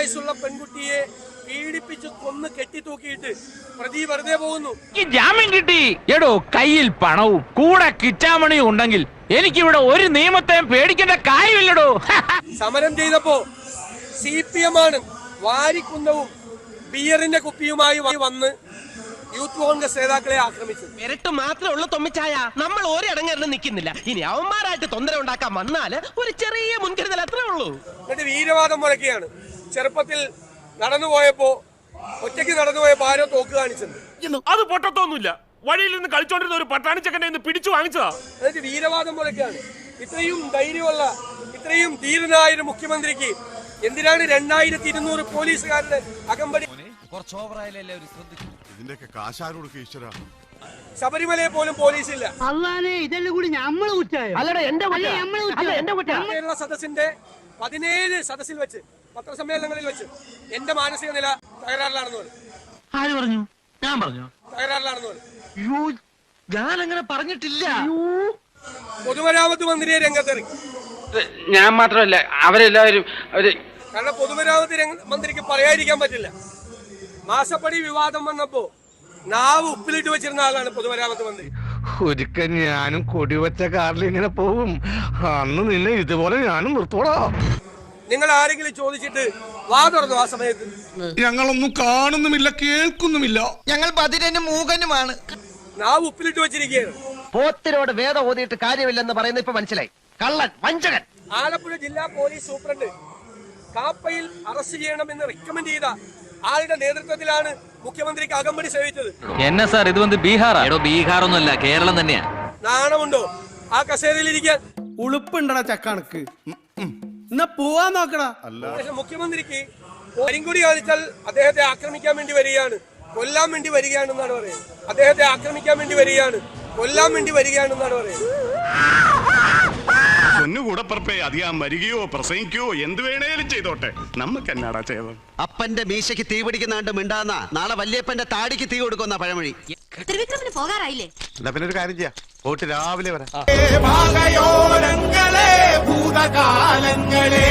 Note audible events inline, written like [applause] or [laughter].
വയസ്സുള്ള പെൺകുട്ടിയെ പീഡിപ്പിച്ച് കൊന്ന് കെട്ടിത്തൂക്കിയിട്ട് പ്രതി വെറുതെ പോകുന്നു. ജാമ്യം കിട്ടി. എടോ കയ്യിൽ പണവും കൂടെ കിറ്റാമണിയും ഉണ്ടെങ്കിൽ എനിക്കിവിടെ ഒരു നിയമത്തെയും പേടിക്കേണ്ട കാര്യമില്ലടോ. [laughs] സമരം ചെയ്തപ്പോ സി പി എം ആണ് വാരിക്കുന്നവും ബിയറിന്റെ കുപ്പിയുമായി വന്ന് യൂത്ത് കോൺഗ്രസ് നേതാക്കളെ ആക്രമിച്ചു. മിരട്ട് മാത്രമേ ഉള്ളൂ തൊമ്മിച്ചായ. നമ്മൾ ഒരിടങ്ങറിന് നിൽക്കുന്നില്ല. ഇനി അവന്മാരായിട്ട് തൊന്തര ഉണ്ടാക്കാൻ വന്നാൽ ഒരു ചെറിയ മുൻകരുതൽ അത്രേ ഉള്ളൂ. എന്നിട്ട് വീരവാദം മുഴക്കുകയാണ് ചെറുപ്പത്തിൽ നടന്നുപോയപ്പോ ഒറ്റയ്ക്ക് നടന്നുപോയപ്പോ ആരോ തോക്ക് കാണിച്ചത് അത് പൊട്ടത്തൊന്നുമില്ല. വഴിയിൽ നിന്ന് കളിച്ചോണ്ടിരുന്ന ഒരു പട്ടാണിച്ചക്കനെ ഇന്ന് പിടിച്ചു വാങ്ങിച്ചതാ. എന്നിട്ട് വീരവാദം പോലൊക്കെയാണ് ഇത്രയും ധൈര്യമുള്ള ഇത്രയും ധീരനായ ഒരു മുഖ്യമന്ത്രിക്ക് എന്തിനാണ് രണ്ടായിരത്തി ഇരുന്നൂറ് പോലീസുകാരുടെ അകമ്പടി? ഇതിന്റെയൊക്കെ കാശാരോട് ഈശ്വര? ശബരിമലയെ പോലും പോലീസില്ല. അള്ളാനെ ഇതെല്ലാം കൂടി നമ്മൾ. കേരള സദസ്സിന്റെ പതിനേഴ് സദസ്സിൽ വെച്ച് പത്രസമ്മേളനങ്ങളിൽ വെച്ച് എന്റെ മാനസിക നില തകരാറിലാണെന്ന് പറഞ്ഞു. ആര് പറഞ്ഞു? ഞാൻ പറഞ്ഞു? തകരാറിലാണെന്ന് ഞാൻ അങ്ങനെ പറഞ്ഞിട്ടില്ല. പൊതുമരാമത്ത് മന്ത്രിയെ രംഗത്തിറങ്ങി ഞാൻ മാത്രമല്ല അവരെല്ലാവരും അവർ കാരണം പൊതുമരാമത്ത് മന്ത്രിക്ക് പറയാതിരിക്കാൻ പറ്റില്ല. മാസപ്പടി വിവാദം വന്നപ്പോ നാവ് ഉപ്പിലിട്ട് വെച്ചിരുന്ന ആളാണ് പൊതുമരാമത്ത് മന്ത്രി. ഒരിക്കൽ ഞാനും കൊടിവച്ച കാറിൽ ഇങ്ങനെ പോവും. അന്ന് നിന്നെ ഇതുപോലെ ഞാനും നിർത്തോടാ നിങ്ങൾ ആരെങ്കിലും ചോദിച്ചിട്ട് വാ തുറന്നു ആ സമയത്ത്? ഞങ്ങളൊന്നും കാണുന്നുമില്ല കേൾക്കുന്നുമില്ല. ഞങ്ങൾ ബദിരനും മൂകനുമാണ്. നാവ് ഉപ്പിലിട്ട് വെച്ചിരിക്കുകയാണ്. പോത്തിനോട് വേദം ഓതിയിട്ട് കാര്യമില്ലെന്ന് പറയുന്നത് ഇപ്പൊ മനസ്സിലായി. കള്ളൻ വഞ്ചകൻ. ആലപ്പുഴ ജില്ലാ പോലീസ് സൂപ്രണ്ട് കാപ്പയിൽ അറസ്റ്റ് ചെയ്യണമെന്ന് റെക്കമെന്റ് ചെയ്ത ആളുടെ നേതൃത്വത്തിലാണ് മുഖ്യമന്ത്രിക്ക് അകമ്പടി സേവിച്ചത്. എന്നെ സാർ ഇത് വന്ന് ബീഹാർ എടോ ബീഹാർ ഒന്നുമല്ല കേരളം തന്നെയാ. നാണമുണ്ടോ? ആ കസേരയിൽ ഇരിക്കാൻ ഉളുപ്പുണ്ടടാ ചക്കണക്ക്. എന്നാ പോവാൻ നോക്കടാ. പക്ഷെ മുഖ്യമന്ത്രിക്ക് കരിങ്കുടി കാണിച്ചാൽ അദ്ദേഹത്തെ ആക്രമിക്കാൻ വേണ്ടി വരികയാണ്. കൊല്ലാൻ വേണ്ടി വരികയാണെന്നാണ് പറയുന്നത്. അദ്ദേഹത്തെ ആക്രമിക്കാൻ വേണ്ടി വരികയാണ്. കൊല്ലാൻ വേണ്ടി വരികയാണെന്നാണ് പറയുന്നത്. പൊന്നുകൂടപ്പറപ്പേ അധികം വരികയോ പ്രസംഗിക്കുകയോ എന്ത് വേണേലും ചെയ്തോട്ടെ. നമുക്ക് എന്നാടാ ചെയ്തത്? അപ്പന്റെ മീശയ്ക്ക് തീ പിടിക്കുന്നാണ്ട് മിണ്ടാന്ന. നാളെ വല്യപ്പന്റെ താടിക്ക് തീ കൊടുക്കുന്ന പഴമൊഴി. ത്രിവിക്രമിന് പോകാറായില്ലേ? എന്നാ പിന്നെ ഒരു കാര്യം ചെയ്യാം. രാവിലെ വരാം. ഭൂതകാലങ്ങളെ